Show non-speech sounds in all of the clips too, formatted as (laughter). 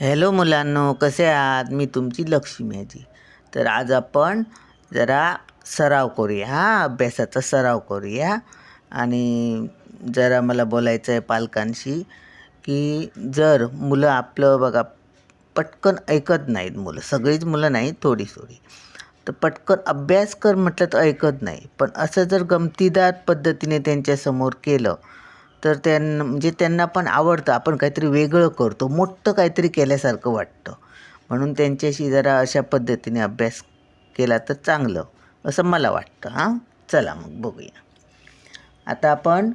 Hello मुलांनो कसे आहात? मी तुमची लक्ष्मी आजी. तर आज आपण जरा सराव करूया. हा अभ्यासाचा सराव करूया. आणि जरा मला बोलायचं आहे पालकांशी की जर मुलं आपलं बघा पटकन ऐकत नाहीत मुलं सगळीच मुलं नाहीत थोडी थोडी. तर पटकन अभ्यास कर म्हटलं तर ऐकत नाही. पण असं जर गमतीदार पद्धतीने त्यांच्यासमोर केलं तर त्यांना म्हणजे त्यांना पण आवडतं. आपण काहीतरी वेगळं करतो. मोठं काहीतरी केल्यासारखं वाटतं. म्हणून त्यांच्याशी जरा अशा पद्धतीने अभ्यास केला तर चांगलं असं मला वाटतं. हां? चला मग बघूया. आता आपण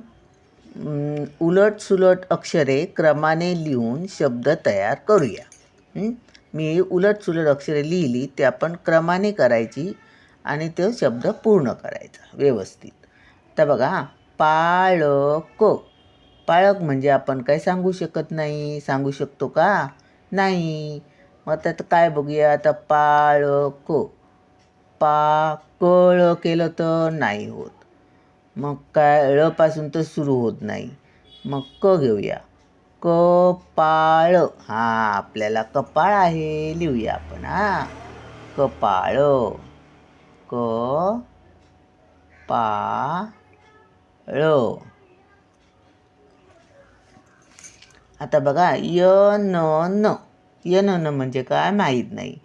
उलट सुलट अक्षरे क्रमाने लिहून शब्द तयार करूया. मी उलट सुलट अक्षरे लिहिली ते आपण क्रमाने करायची आणि तो शब्द पूर्ण करायचा व्यवस्थित. तर बघा पाळक पाळक म्हणजे आपण काय सांगू शकत नाही? सांगू शकतो का? नाही. मग आता काय बघूया? आता पाळक. पा कळ केलं तर नाही होत. मग काय ळपासून तर सुरू होत नाही. मग क घेऊया? कपाळ. हा आपल्याला कपाळ आहे. लिहूया आपण हा. कपाळ. क पा ळ. आता बघा य न न. य न न म्हणजे काय माहीत नाही.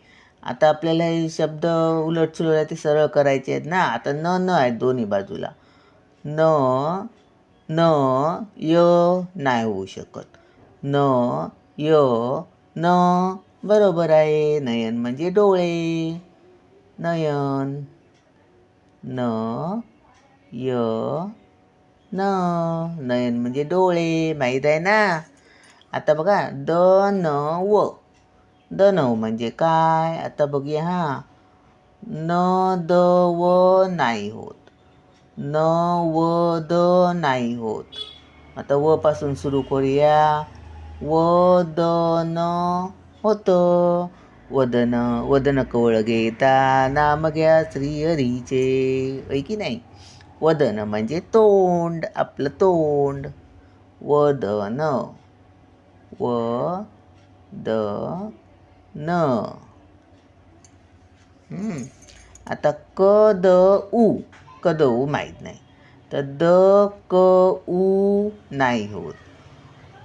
आता आपल्याला हे शब्द उलट सुलट आहे ते सरळ करायचे आहेत ना आता न न आहेत दोन्ही बाजूला. न न य नाही होऊ शकत. न य न बरोबर आहे नयन म्हणजे डोळे. नयन न य न नयन म्हणजे डोळे माहीत आहे ना? आता बघा द न व. द न म्हणजे काय? आता बघूया हा. न द व नाही होत. न व द नाही होत. आता व पासून सुरू करूया. व द न होतं. वदन वदन कवळ घेता नाम घ्या श्रीहरीचे ऐ की नाही? वदन म्हणजे तोंड आपलं तोंड. वदन. व द न. आता क द उ. क द उ माहीत नाही. तर द क उ नाही होत.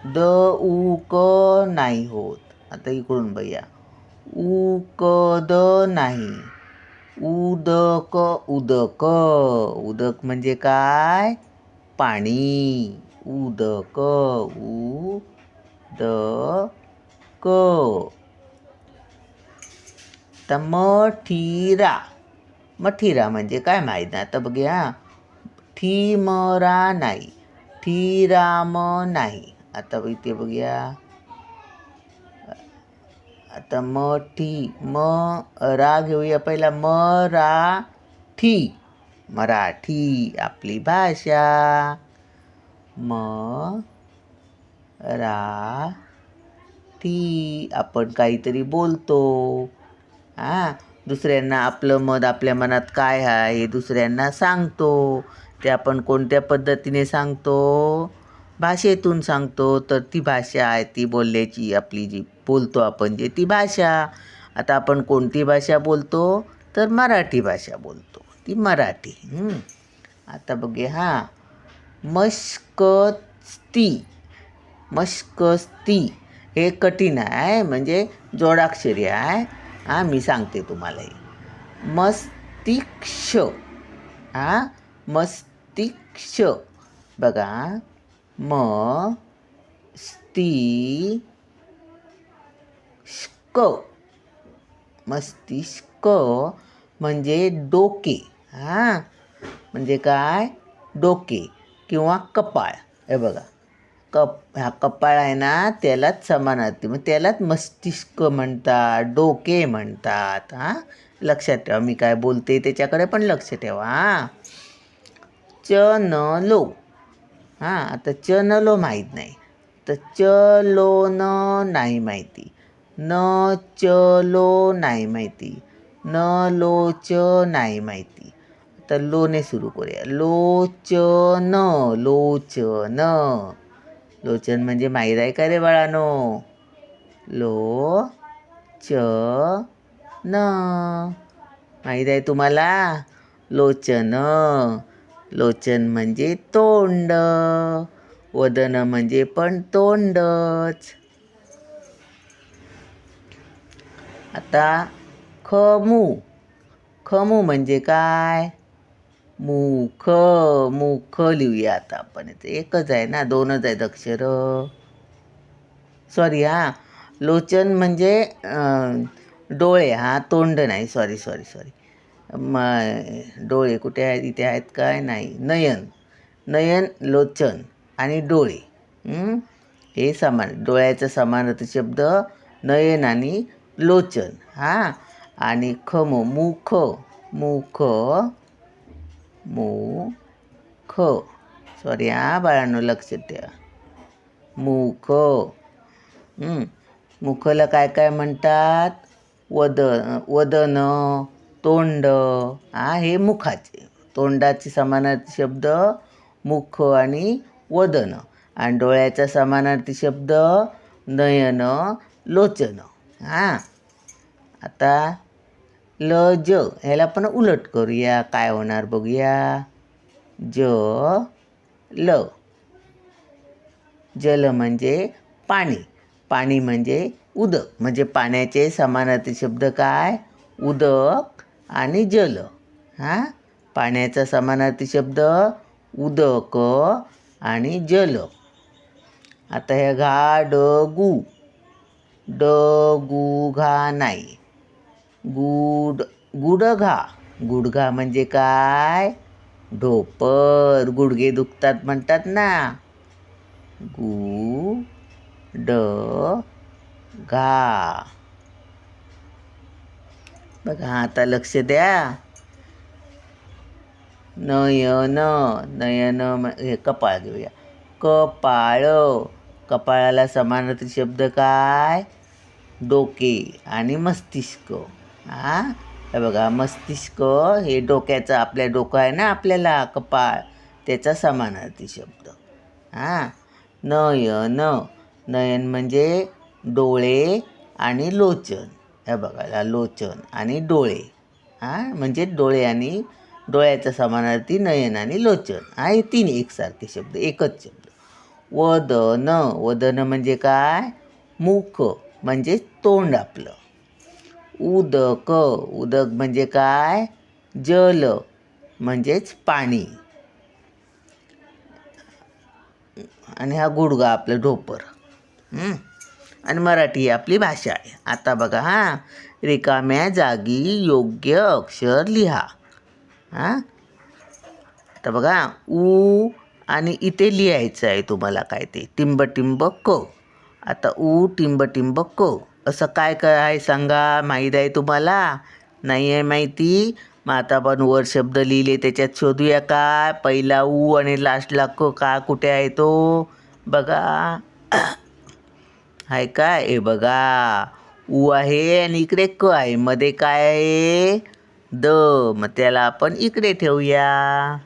द उ क नाही होत. आता इकडून बघूया. उ क द नाही. उदक उदक. उदक म्हणजे काय? पाणी. उदक. उ द क. तर मठीरा मठीरा म्हणजे काय माहीत नाही. आता बघूया. ठीमरा नाही. ठीराम नाही. आता इथे बघूया. आता मठी म रा घेऊया. पहिला मराठी मराठी आपली भाषा. म रा ती आपण काहीतरी बोलतो. हां दुसऱ्यांना आपलं मत आपल्या मनात काय आहे हे दुसऱ्यांना सांगतो. ते आपण कोणत्या पद्धतीने सांगतो? भाषेतून सांगतो. तर ती भाषा आहे ती बोलण्याची आपली जी बोलतो आपण जे ती भाषा. आता आपण कोणती भाषा बोलतो? तर मराठी भाषा बोलतो. ती मराठी. आता बघे हां. मस्कस्ती मस्कस्ती. हे कठीण आहे म्हणजे जोडाक्षरी आहे. हां मी सांगते तुम्हालाही. मस्तिक्ष हां मस्तिक्ष बघा म स्ती श्क मस्तिष्क म्हणजे डोके. हां म्हणजे काय? डोके किंवा कपाळ. हे बघा. कप हा कपाळ आहे ना त्यालाच समानार्थी मग त्यालाच मस्तिष्क म्हणतात डोके म्हणतात हां? लक्षात ठेवा मी काय बोलते त्याच्याकडे पण लक्ष ठेवा हां? च न लो हां आता च न लो माहीत नाही. तर च लो न नाही माहिती. न च लो नाही माहिती. न लो च नाही माहिती. तर लोने सुरू करूया. लो च न लोच न लोचन म्हणजे माहीत आहे का रे बाळानो? लो च न. माहीत आहे तुम्हाला? लोचन. लोचन म्हणजे तोंड. वदन म्हणजे पण तोंडच. आता खमू खमू म्हणजे काय? मुख मुख लिहूया आता आपण. इथे एकच आहे ना दोनच आहेत अक्षर. सॉरी हां. लोचन म्हणजे डोळे हा तोंड नाही. सॉरी सॉरी सॉरी म डोळे कुठे आहेत इथे आहेत काय नाही. नयन. नयन लोचन आणि डोळे. हे समान डोळ्याचा समानार्थी शब्द नयन आणि लोचन. हां? आणि खम मुख मुख मुख सॉरी हा बाळांनो लक्ष द्या. मुख मुखला काय काय म्हणतात? वद वदन तोंड. हा हे मुखाचे. तोंडाचे समानार्थी शब्द मुख आणि वदन. आणि डोळ्याचा समानार्थी शब्द नयन लोचन. हां. आता ल ज ह्याला पण उलट करूया. काय होणार बघूया. ज ल. जल म्हणजे पाणी. पाणी म्हणजे उदक. म्हणजे पाण्याचे समानार्थी शब्द काय? उदक आणि जल. हां? पाण्याचा समानार्थी शब्द उदक आणि जल. आता हे घा ड गु. ड गु घा नाही. गुड गुडघा. गुडघा म्हणजे काय? ढोपर. गुडघे दुखतात म्हणतात ना. गु ड घा बघा आता लक्ष द्या. नयन नयन हे कपाळ घेऊया. कपाळ. कपाळाला समानार्थी शब्द काय? डोके आणि मस्तिष्क. हा? हे बघा मस्तिष्क हे डोक्याचं आपल्या डोकं आहे ना आपल्याला कपाळ त्याचा समानार्थी शब्द. हां? नयन. नयन म्हणजे डोळे आणि लोचन. हे बघायला लोचन आणि डोळे. हां? म्हणजे डोळे आणि डोळ्याचा समानार्थी नयन आणि लोचन. हा हे तीन एकसारखे शब्द एकच शब्द. वदन. वदन म्हणजे काय? मुख. म्हणजे तोंड आपलं. उदक. उदक म्हणजे काय? जल म्हणजेच पाणी. आणि हा गुडगा आपलं ढोपर. आणि मराठी ही आपली भाषा आहे. आता बघा हां. रिकाम्या जागी योग्य अक्षर लिहा. हां? आता बघा ऊ आणि इथे लिहायचं आहे तुम्हाला काय ते. टिंब टिंब क. आता ऊ टिंब टिंब क. असं काय काय आहे सांगा माहीत आहे तुम्हाला? नाही आहे माहिती? मग आता आपण वर शब्द लिहिले त्याच्यात शोधूया काय पहिला ऊ आणि लास्टला क का कुठे आहे तो? बघा. (coughs) आहे काय? हे बघा. ऊ आहे आणि इकडे क आहे. मध्ये काय आहे? द. मग त्याला आपण इकडे ठेवूया.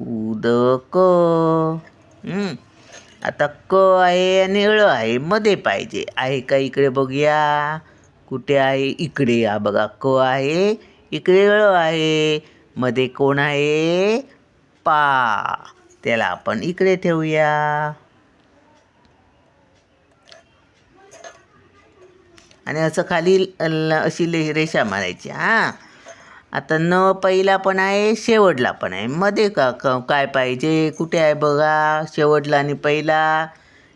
उदक क. आता क आहे आणि ळ आहे मध्ये पाहिजे. आहे का इकडे बघूया. कुठे आहे? इकडे. या बघा क आहे इकडे ळ आहे. मध्ये कोण आहे? पा. त्याला आपण इकडे ठेवूया. आणि असं खाली अशी ले रेषा मारायची हां. आता न पहिला पण आहे शेवटला पण आहे. मध्ये का क- काय पाहिजे? कुठे आहे बघा? शेवटला आणि पहिला.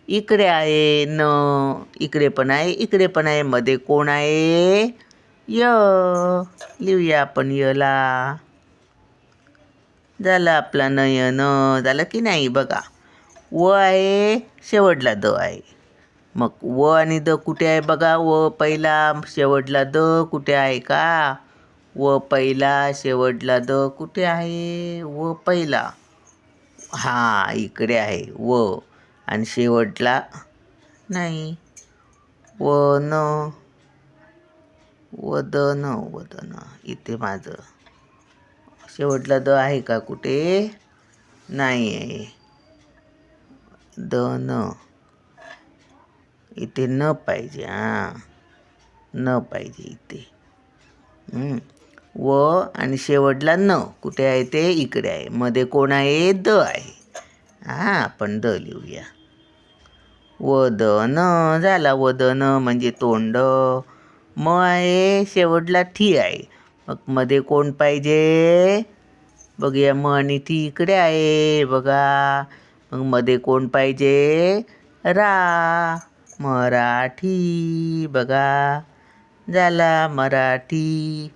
इकडे आहे न इकडे पण आहे इकडे पण आहे मध्ये कोण आहे? य लिहूया आपण यला झालं आपला नयन झालं की नाही बघा. व आहे शेवटला द आहे. मग व आणि द कुठे आहे बघा? व पहिला शेवटला द कुठे आहे का? व पहिला शेवटला द कुठे आहे? व पहिला. हां इकडे आहे. व. आणि शेवटला नाही. व न. व धन व द न. इथे माझं. शेवटला द आहे का कुठे? नाही आहे द न. इथे न पाहिजे हां. न पाहिजे इथे. हं. व आणि शेवटला न. कुठे आहे ते? इकडे आहे. मध्ये कोण आहे? द आहे. हां आपण द लिहूया. वदन. झाला वदन. म्हणजे तोंड. म आहे. शेवटला ठी आहे. मग मध्ये कोण पाहिजे? बघूया. म आणि ठी इकडे आहे. बघा. मग मध्ये कोण पाहिजे? रा. मराठी. बघा. झाला मराठी.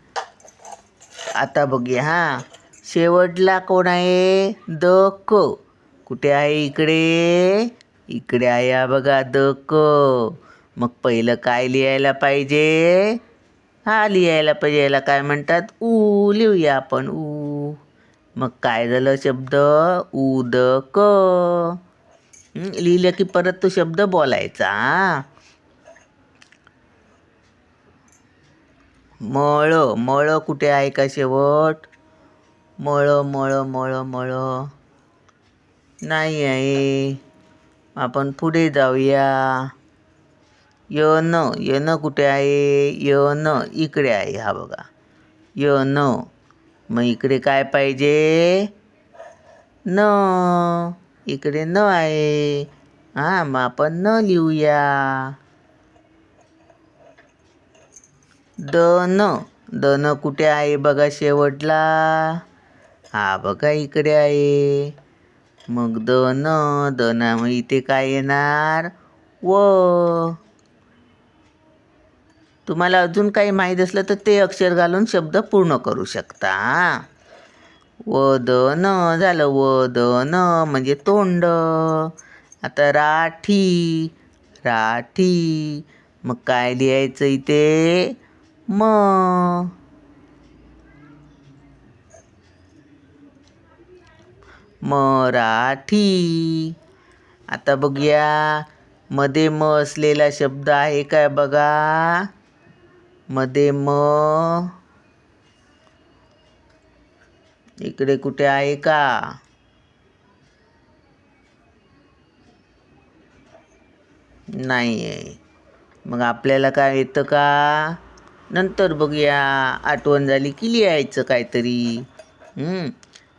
आता बघूया हां. शेवटला कोण आहे? द क. कुठे आहे इकडे? इकडे आहे बघा द क. मग पहिलं काय लिहायला पाहिजे? हा लिहायला पाहिजे. याला काय म्हणतात? ऊ लिहूया आपण ऊ मग काय झालं शब्द? उदक हं, लिहिलं की परत तो शब्द बोलायचा हां. मळ. मळ कुठे आहे का शेवट? मळ मळ मळ मळ. नाही आहे. आपण पुढे जाऊया. यन यन कुठे आहे? यन इकडे आहे. हा बघा. यन. मग इकडे काय पाहिजे? न. इकडे न आहे. हां मग आपण न लिहूया. दन. दन कुठे आहे बघा शेवटला. हा बघा इकडे आहे. मग दन दना मग इथे काय येणार? व. तुम्हाला अजून काही माहीत असलं तर ते अक्षर घालून शब्द पूर्ण करू शकता. व वदन झालं व वदन म्हणजे तोंड. आता राठी राठी. मग काय लिहायचं इथे? म. मराठी. आता बघूया. मध्ये म असलेला शब्द आहे काय बघा? मध्ये म. इकडे कुठे आहे का? नाही आहे मग आपल्याला काय येतं का? नंतर बघूया आठवण झाली की लिहायचं काहीतरी.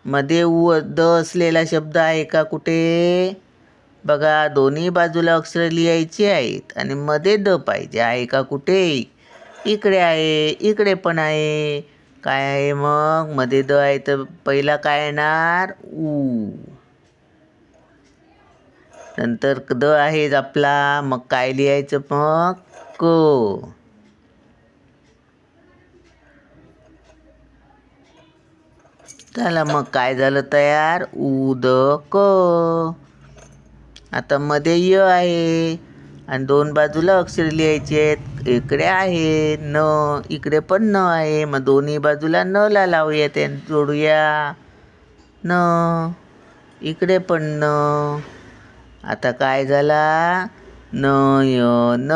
मध्ये उ द असलेला शब्द आहे का कुठे? बघा दोन्ही बाजूला अक्षर लिहायची आहेत आणि मध्ये द पाहिजे. आहे का कुठे? इकडे आहे इकडे पण आहे. काय आहे मग? मध्ये द आहे तर पहिला काय येणार? ऊ नंतर द आहेच आपला. मग काय लिहायचं मग? क. झालं मग काय झालं तयार? उदक. आता मध्ये य आहे. आणि दोन बाजूला अक्षर लिहायचे आहेत. इकडे आहे न. इकडे पण न आहे. मग दोन्ही बाजूला न ला लावूया ते जोडूया. न. इकडे पण न. आता काय झाला? न य न.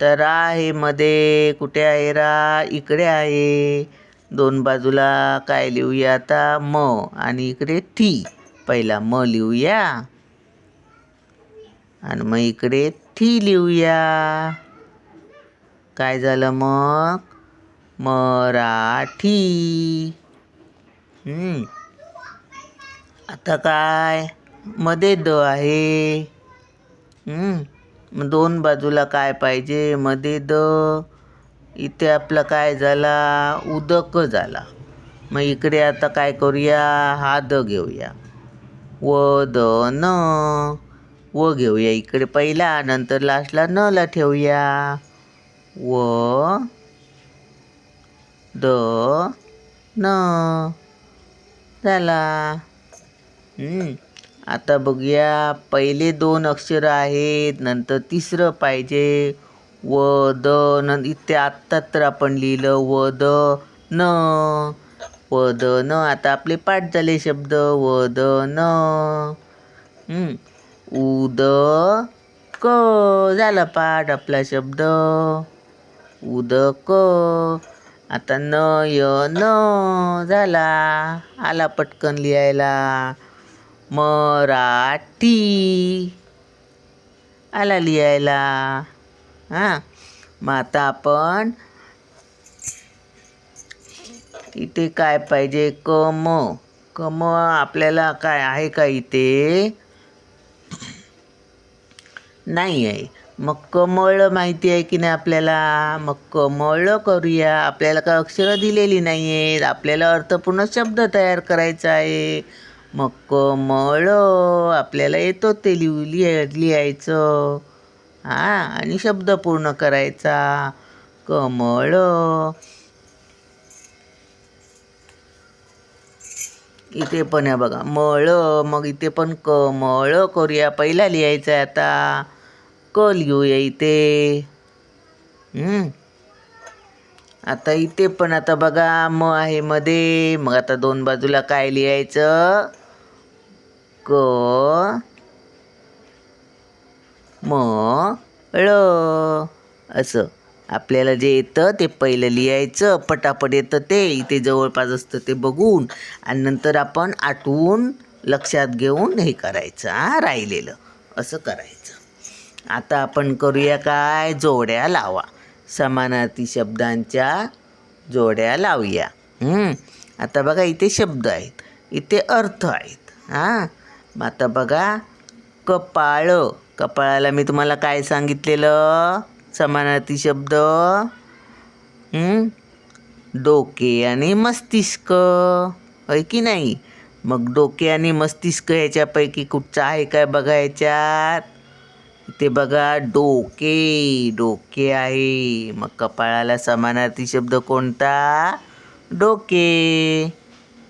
तर आहे मध्ये. कुठे आहे रा? इकडे आहे. दोन बाजूला काय लिहूया आता? म. आणि इकडे थी पहिला म लिहूया. आणि मग इकडे थी लिहूया. काय झालं मग? मराठी. आता काय? मध्ये द आहे. मग दोन बाजूला काय पाहिजे? मध्ये द. इथे आपलं काय झाला? उदक झाला. मग इकडे आता काय करूया? हा द घेऊया. व द न. व घेऊया इकडे पहिला नंतर लास्टला न ला ठेवूया. व द न. झाला. आता बघूया पहिले दोन अक्षर आहेत नंतर तिसरं पाहिजे. व द न इथे आत्ता तर आपण लिहिलं व द न व द न आता आपले पाठ झाले शब्द. व द न उद क झाला पाठ आपला शब्द. उदक. आता न य न झाला. आला पटकन लिहायला. मराठी. आला लिहायला. हां. मग आता आपण इथे काय पाहिजे? कम. कम आपल्याला काय आहे का इथे? नाही आहे. मग कमळ माहिती आहे की नाही आपल्याला? मग कमळ करूया. आपल्याला काय अक्षरं दिलेली नाही आहेत आपल्याला अर्थपूर्ण शब्द तयार करायचा आहे. मग कमळ आपल्याला येतो ते लिहू लिह लिहायचं. हां आणि शब्द पूर्ण करायचा. कमळ. इथे पण आहे बघा मळ मग इथे पण कमळ. करूया पहिला लिहायचं आहे आता. क लिहूया इथे. आता इथे पण आता बघा म आहे मध्ये. मग आता दोन बाजूला काय लिहायचं? क. म ळ असं. आपल्याला जे येतं ते पहिलं लिहायचं पटापट येतं ते इथे जवळपास असतं ते बघून आणि नंतर आपण आठवून लक्षात घेऊन हे करायचं हा राहिलेलं असं करायचं. आता आपण करूया काय? जोड्या लावा. समानार्थी शब्दांच्या जोड्या लावूया. आता बघा इथे शब्द आहेत इथे अर्थ आहेत हां. आता बघा कपाळ. कपाळाला मी तुम्हाला काय सांगितलेलं? समानार्थी शब्द. डोके आणि मस्तिष्क. होय की नाही? मग डोके आणि मस्तिष्क ह्याच्यापैकी कुठचं आहे काय बघा ह्याच्यात ते बघा डोके. डोके आहे. मग कपाळाला समानार्थी शब्द कोणता? डोके.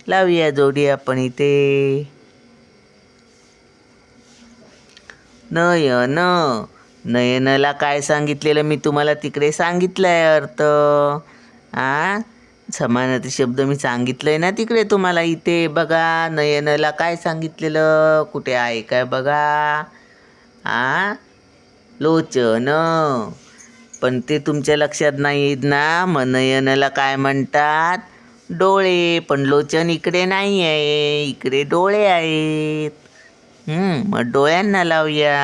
लावूया जोडी आपण इथे. नयन नयनाला काय सांगितलेलं मी तुम्हाला तिकडे सांगितलं आहे अर्थ. आ? समानार्थी शब्द मी सांगितलंय ना तिकडे तुम्हाला इथे. बघा नयनाला काय सांगितलेलं? कुठे आहे काय बघा? आ? लोचन. पण ते तुमच्या लक्षात नाही येत ना? मग नयनाला काय म्हणतात? डोळे. पण लोचन इकडे नाही आहे इकडे डोळे आहेत. मग डोळ्यांना लावूया.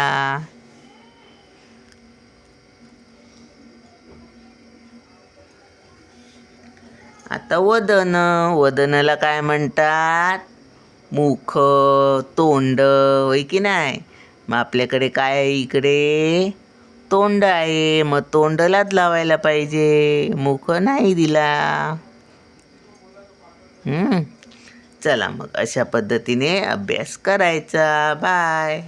आता वदन वदनाला काय म्हणतात? मुख तोंड होय की नाही? मग आपल्याकडे काय आहे इकडे? तोंड आहे. मग तोंडलाच लावायला पाहिजे. मुख नाही दिला. हं? चला मग अशा पद्धतीने अभ्यास करायचा. बाय.